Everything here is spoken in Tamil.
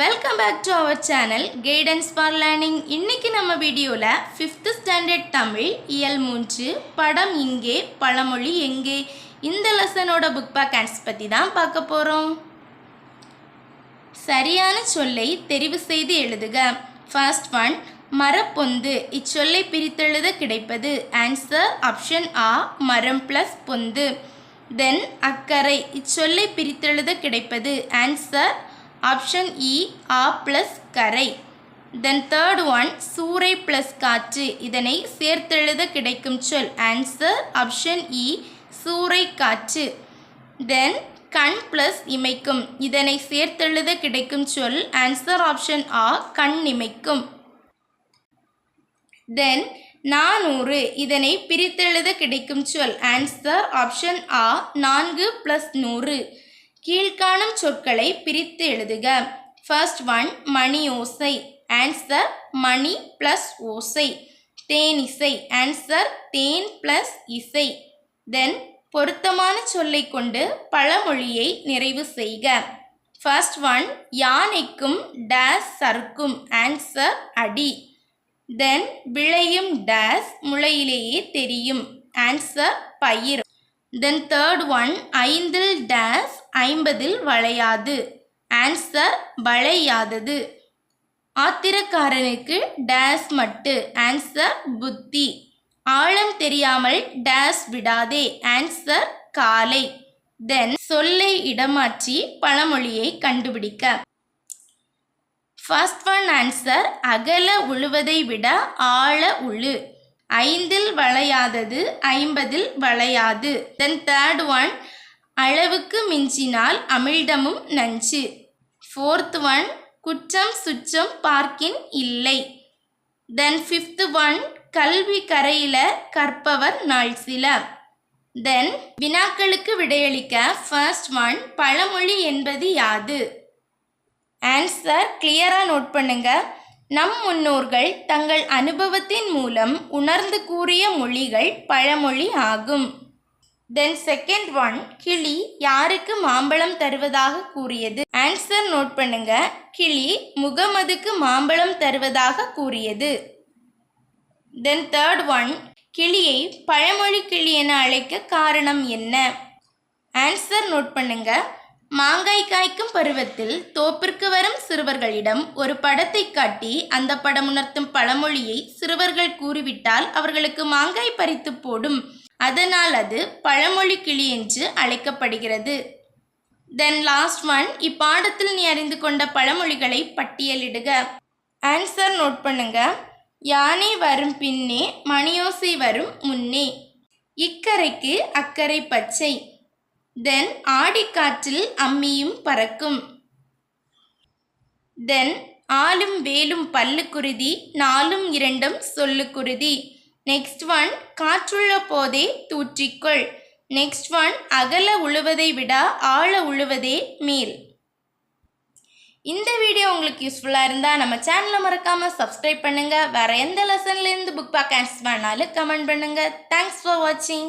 Welcome back to our channel guidance for learning இன்னைக்கு நம்ம வீடியோவில் ஃபிஃப்த்து ஸ்டாண்டர்ட் தமிழ் இயல் மூன்று படம் இங்கே பழமொழி எங்கே? இந்த லெசனோட புக் பேக் ஆன்ஸ் பற்றி தான் பார்க்க போகிறோம் சரியான சொல்லை தெரிவு செய்து எழுதுக. ஃபர்ஸ்ட் ஒன் மரப்பொந்து. இச்சொல்லை பிரித்தெழுத கிடைப்பது. ஆன்சர் ஆப்ஷன் ஆ மரம் ப்ளஸ் பொந்து. தென் அக்கறை. இச்சொல்லை பிரித்தெழுத கிடைப்பது. ஆன்சர் ஆப்ஷன் இ ஆ ப்ளஸ் கரை. தென் தேர்ட் ஒன் சூறை ப்ளஸ் காற்று. இதனை சேர்த்தெழுத கிடைக்கும் சொல். ஆன்சர் ஆப்ஷன் இ சூறை காற்று. தென் கண் ப்ளஸ் இமைக்கும். இதனை சேர்த்தெழுத கிடைக்கும் சொல். ஆன்சர் ஆப்ஷன் ஆ கண் இமைக்கும். தென் நானூறு. இதனை பிரித்தெழுத கிடைக்கும் சொல். ஆன்சர் ஆப்ஷன் ஆ நான்கு ப்ளஸ் நூறு. கீழ்காணும் சொற்களை பிரித்து எழுதுக. ஃபர்ஸ்ட் ஒன் மணி ஓசை ஆன்சர் மணி ப்ளஸ் ஓசை. தேன் இசை. ஆன்சர் தேன் ப்ளஸ் இசை. தென் பொருத்தமான சொல்லை கொண்டு பழமொழியை நிறைவு செய்க. ஃபர்ஸ்ட் ஒன் யானைக்கும் டேஸ் சறுக்கும். ஆன்சர் அடி. தென் விளையும் டேஸ் முளையிலேயே தெரியும். ஆன்சர் பயிர். தென் தேர்ட் ஒன் ஐந்தில் டேஸ் ஐம்பதில் வளையாது. ஆன்சர் வளையாதது. ஆத்திரக்காரனுக்கு டேஸ் மட்டு. ஆன்சர் புத்தி. ஆழம் தெரியாமல் டேஸ் விடாதே. ஆன்சர் காலை. தென் சொல்லை இடமாற்றி பழமொழியை கண்டுபிடிக்க. ஃபர்ஸ்ட் ஒன் ஆன்சர் அகல உழுவதை விட ஆழ உழு. ஐந்தில் வளையாதது ஐம்பதில் வளையாது. தென் தேர்ட் ஒன் அளவுக்கு மிஞ்சினால் அமிழ்தமும் நஞ்சு. ஃபோர்த் ஒன் குற்றம் சுற்றம் பார்க்கின் இல்லை. தென் ஃபிஃப்த் ஒன் கல்வி கரையில கற்பவர் நாள் சில. தென் வினாக்களுக்கு விடையளிக்க ஃபர்ஸ்ட் ஒன் பழமொழி என்பது யாது? ஆன்சர் கிளியராக நோட் பண்ணுங்கள் நம் முன்னோர்கள் தங்கள் அனுபவத்தின் மூலம் உணர்ந்து கூறிய மொழிகள் பழமொழி ஆகும். தென் செகண்ட் ஒன் கிளி யாருக்கு மாம்பழம் தருவதாக கூறியது? ஆன்சர் நோட் பண்ணுங்க. கிளி முகமதுக்கு மாம்பழம் தருவதாக கூறியது. தென் தேர்ட் ஒன் கிளியை பழமொழி கிளி என அழைக்க காரணம் என்ன? ஆன்சர் நோட் பண்ணுங்க. மாங்காய் காய்க்கும் பருவத்தில் தோப்பிற்கு வரும் சிறுவர்களிடம் ஒரு படத்தை காட்டி அந்த படம் உணர்த்தும் பழமொழியை சிறுவர்கள் கூறிவிட்டால் அவர்களுக்கு மாங்காய் பறித்து போடும். அதனால் அது பழமொழி கிளி என்று அழைக்கப்படுகிறது. தென் லாஸ்ட் ஒன் இப்பாடத்தில் நீ அறிந்து கொண்ட பழமொழிகளை பட்டியலிடுக. ஆன்சர் நோட் பண்ணுங்க. யானை வரும் பின்னே மணியோசை வரும் முன்னே. இக்கரைக்கு அக்கறை பச்சை. தென் ஆடிக்காற்றில் அம்மியும் பறக்கும். தென் ஆளும் வேலும் பல்லு குருதி நாலும் இரண்டும் சொல்லு குருதி. நெக்ஸ்ட் ஒன் காற்றுள்ள போதே தூற்றிக்கொள். நெக்ஸ்ட் ஒன் அகல உழுவதை விட ஆழ உழுவதே மேல். இந்த வீடியோ உங்களுக்கு யூஸ்ஃபுல்லாக இருந்தால் நம்ம சேனலை மறக்காமல் சப்ஸ்கிரைப் பண்ணுங்கள் வேறு எந்த லெசன்லேருந்து புக் பேக் ஆன்ஸ் வேணாலும் கமெண்ட் பண்ணுங்கள் தேங்க்ஸ் ஃபார் வாட்சிங்